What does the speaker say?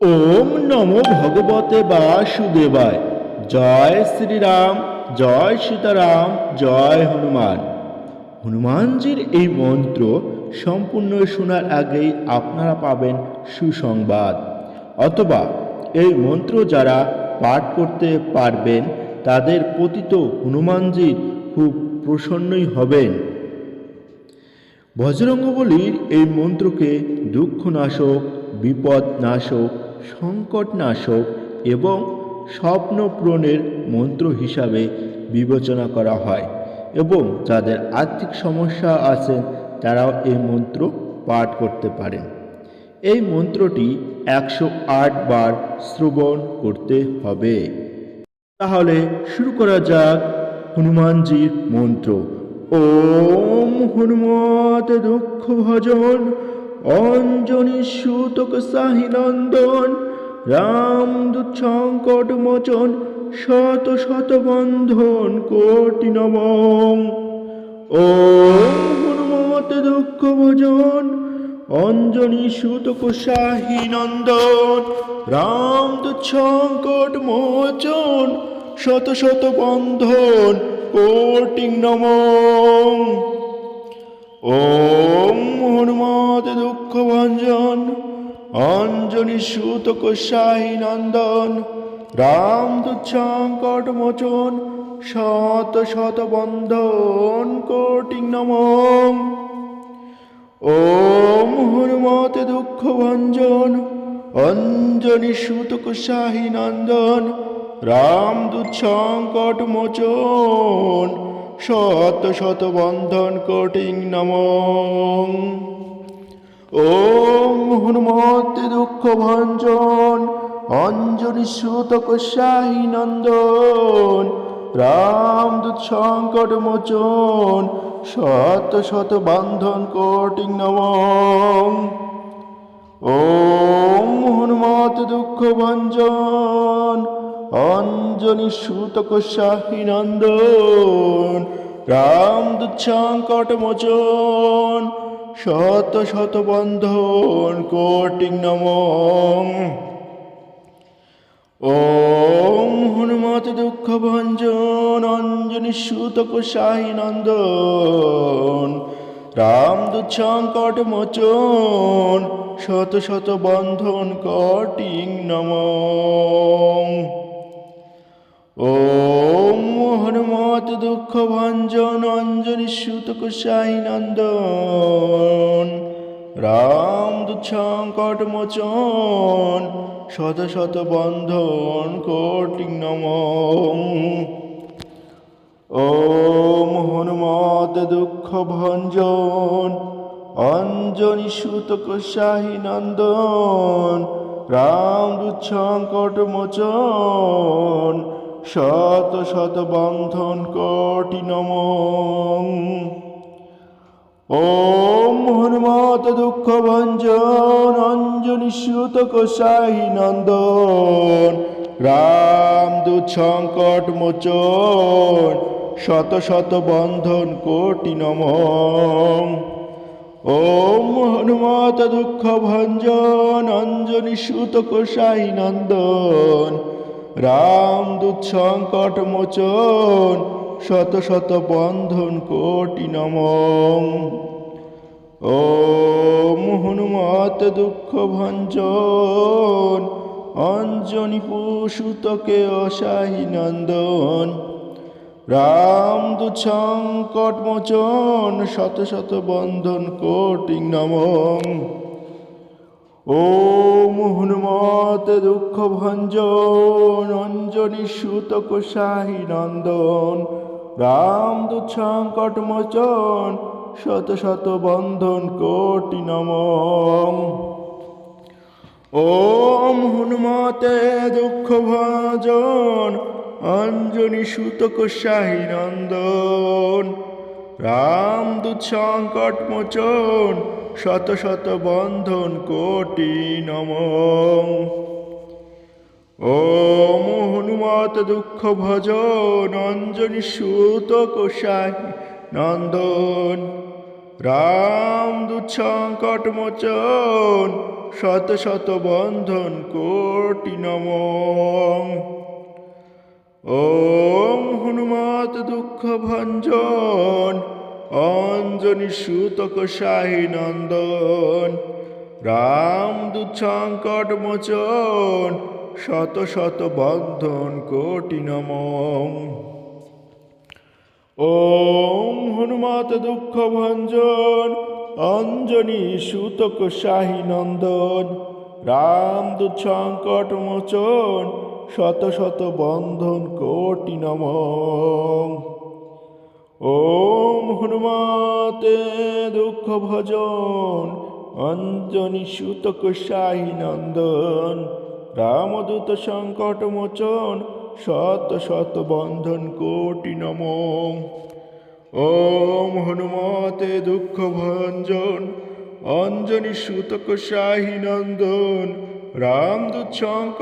ওম নমো ভগবতে বাসুদেবায়। জয় শ্রীরাম, জয় সীতারাম, জয় হনুমান। হনুমানজির এই মন্ত্র সম্পূর্ণ শোনার আগেই আপনারা পাবেন সুসংবাদ। অথবা এই মন্ত্র যারা পাঠ করতে পারবেন, তাদের পতিত হনুমানজির খুব প্রসন্নই হবেন। বজরঙ্গবলীর এই মন্ত্রকে দুঃখনাশক, বিপদনাশক সংকটনাশক এবং স্বপ্ন পূরণের মন্ত্র হিসাবে বিবেচনা করা হয় এবং যাদের আর্থিক সমস্যা আছে তারাও এই মন্ত্র পাঠ করতে পারেন। এই মন্ত্রটি একশো আট বার শ্রবণ করতে হবে। তাহলে শুরু করা যাক হনুমানজির মন্ত্র। ওম হনুমত দুঃখ ভজন অঞ্জনী সুতক সাহি নন্দন, রাম দুঃসংকট মোচন, শত শত বন্ধন, কোটি নমঃ। ওম হনুমত দুঃখ ভজন, অঞ্জনী সুতক শাহী নন্দন, রাম দুঃসংকট মোচন, শত শত বন্ধন, কোটি নম। ওম হনুমত দুঃখ ভঞ্জন অঞ্জনী সুতক শাহী নন্দন, রাম দুঃসংকট মোচন, শত শত বন্ধন কোটি নমঃ। ওম হনুমতে দুঃখ ভঞ্জন অঞ্জনী সুতক শাহী নন্দন, রাম দুঃসংকট মোচন শত শত বন্ধন কঠিন নম। ওম হনুমতে দুঃখ ভঞ্জন অঞ্জনী সুতক শাহী নন্দন, রাম দূত সংকট মোচন, শত শত বন্ধন কোটিং নম। ওম হনুমত দুঃখ ভঞ্জন অঞ্জনী সুতক শাহী নন্দন রাম দূত সংকট মোচন, শত শত বন্ধন কোটিং নম। ওম হনুমত দুঃখ ভঞ্জন, অঞ্জনী সুতক শাহী নন্দন। রাম দুঃসংকট মোচন, শত শত বন্ধন কটিং নম। ওম হনুমত দুঃখ ভঞ্জন সুতক শাহী নন্দন, রাম দুঃসংকট মোচন, শত শত বন্ধন কোটি নম ওম হনুমত দুঃখ ভঞ্জন, অঞ্জনী সুতক শাহী নন্দন, রাম দুঃসংকট মোচন শত শত বন্ধন কোটি নম ওম হনুমত দুঃখ ভঞ্জন, অঞ্জনী সুতক শাহী নন্দন। রাম দূত সংকট মোচন, শত শত বন্ধন কোটি নম ওম হনুমত দুঃখ ভঞ্জন, অঞ্জনী সুতক শাহী নন্দন। রাম দূত সংকট মোচন, শত শত বন্ধন কোটি নম ও হনুমত দুঃখ ভঞ্জন, অঞ্জনী পুষুতকে অসাহী নন্দন। রাম দূত সংকট মোচন, শত শত বন্ধন কোটি নম ওম হনুমত দুঃখ ভঞ্জন, অঞ্জনী সুতক শাহী নন্দন, রাম দূত সংকট মোচন, শত শত বন্ধন কোটি নম ওম হনুমতে দুঃখ ভজন অঞ্জনী সুতক শাহী নন্দন, রাম দূত সংকট মোচন শত শত বন্ধন কোটি নম। ওম হনুমত দুঃখ ভজন অঞ্জনী সুতক শাহী নন্দন। রাম সংকট মোচন শত শত বন্ধন কোটি নম। ওম হনুমত দুঃখ ভঞ্জন সুতক নন্দন। রাম দুঃসংকট মোচন, শত শত বন্ধন কোটি নমঃ ওম হনুমত দুঃখ ভঞ্জন, অঞ্জনি সুতক নন্দন। রাম দুঃসংকট মোচন, শত শত বন্ধন কোটি নম ওম হনুমতে দুঃখ ভজন, অঞ্জনি সুতক শাহী নন্দন, রামদূত সংকট মোচন, শত শত বন্ধন কোটি নম। ওম হনুমতে দুঃখ ভঞ্জন, অঞ্জনি সুতক শাহী নন্দন, রামদূত সংকট